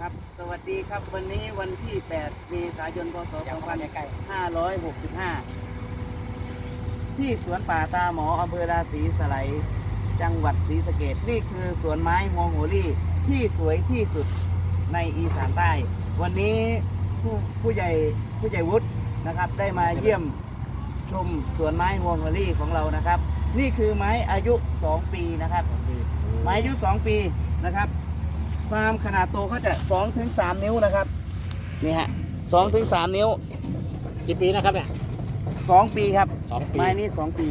ครับ สวัสดีครับวันนี้วันที่ 8 เมษายน พศอยากเข้าม2565 ที่สวนป่าตาหมออำเภอราศีสไลยจังหวัดศรีสะเกดนี่คือสวนไม้ฮวงโหรี่ที่สวยที่สุดในอีสานใต้ วันนี้ผู้ผู้ใหญ่ผู้ใหญ่วุฒินะครับ ได้มาเยี่ยมชมสวนไม้ฮวงโหรี่ของเรานะครับ นี่คือไม้อายุ 2 ปีนะครับ ไม้อายุ 2 ปีนะครับ ความขนาดโตก็จะ2ถึง3นิ้วนะครับนี่ฮะ2ถึง3นิ้วกี่ปีนะครับเนี่ย2ปีครับสองปีไม้นี้2ปี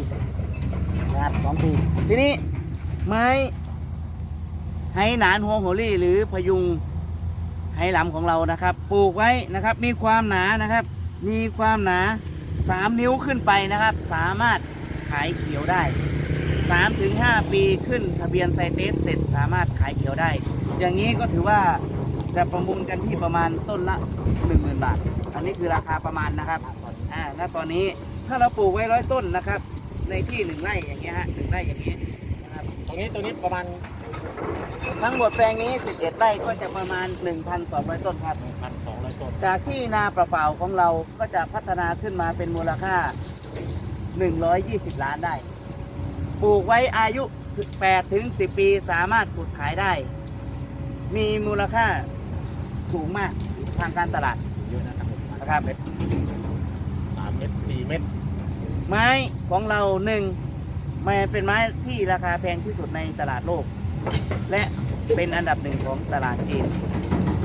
นะครับ2ปี ทีนี้ไม้ไหหนานหัวโหรี่หรือพยุงไหหลำของเรานะครับ ปลูกไว้นะครับ มีความหนานะครับ มีความหนา3นิ้วขึ้นไปนะครับ สามารถขายเขียวได้ 3ถึง5ปีขึ้นทะเบียนไซเตสเสร็จสามารถขายเขียวได้ อย่างนี้ก็ถือว่าจะประมูลกันที่ประมาณต้นละ 10,000 บาท อันนี้คือราคาประมาณนะครับอ่าณตอนนี้ถ้าเราปลูกไว้ร้อยต้นนะครับ ในที่หนึ่งไร่อย่างเงี้ยฮะหนึ่งไร่อย่างนี้นะครับตรงนี้ตรงนี้ประมาณ ทั้งหมดแปลงนี้ 11 ไร่ก็จะประมาณ 1,200 ต้นครับพันสองร้อยต้นจากที่นาเปล่าๆของเราก็จะพัฒนาขึ้นมาเป็นมูลค่า 120 ล้านได้ป ลูกไว้อายุ 8 ถึง 10 ปีสามารถขุดขายได้ มีมูลค่าสูงมากทางการตลาดเยอะนะครับผมนะครับเม็ดสามเม็ดสี่เม็ดไม้ของเราหนึ่งมันเป็นไม้ที่ราคาแพงที่สุดในตลาดโลก และเป็นอันดับหนึ่งของตลาดจีน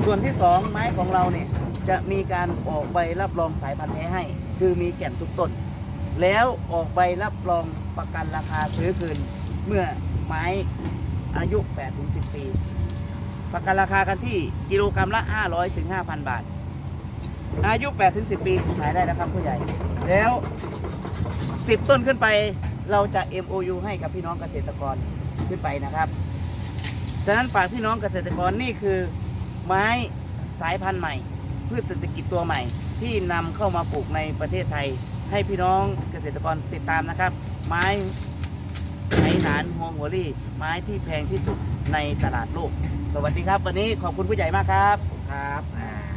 ส่วนที่สองไม้ของเราเนี่ยจะมีการออกใบรับรองสายพันธุ์แท้ให้ คือมีแก่นทุกต้น แล้วออกใบรับรองประกันราคาซื้อคืนเมื่อไม้อายุ8-10 ปี ประกันราคากันที่กิโลกรรัมละ 500ถึง5,000 บาท อายุ8-10 ปีขายได้นะครับผู้ใหญ่ แล้ว 10 ต้นขึ้นไปเราจะ MOU ให้กับพี่น้องเกษตรกรขึ้นไปนะครับฉะนั้นฝากพี่น้องเกษตรกรนี่คือไม้สายพันธุ์ใหม่พืชเศรษฐกิจตัวใหม่ที่นำเข้ามาปลูกในประเทศไทย ให้พี่น้องเกษตรกรติดตามนะครับ ไม้ไหหนานฮวงหัวรี่ ไม้ที่แพงที่สุดในตลาดโลก สวัสดีครับ วันนี้ขอบคุณผู้ใหญ่มากครับครับ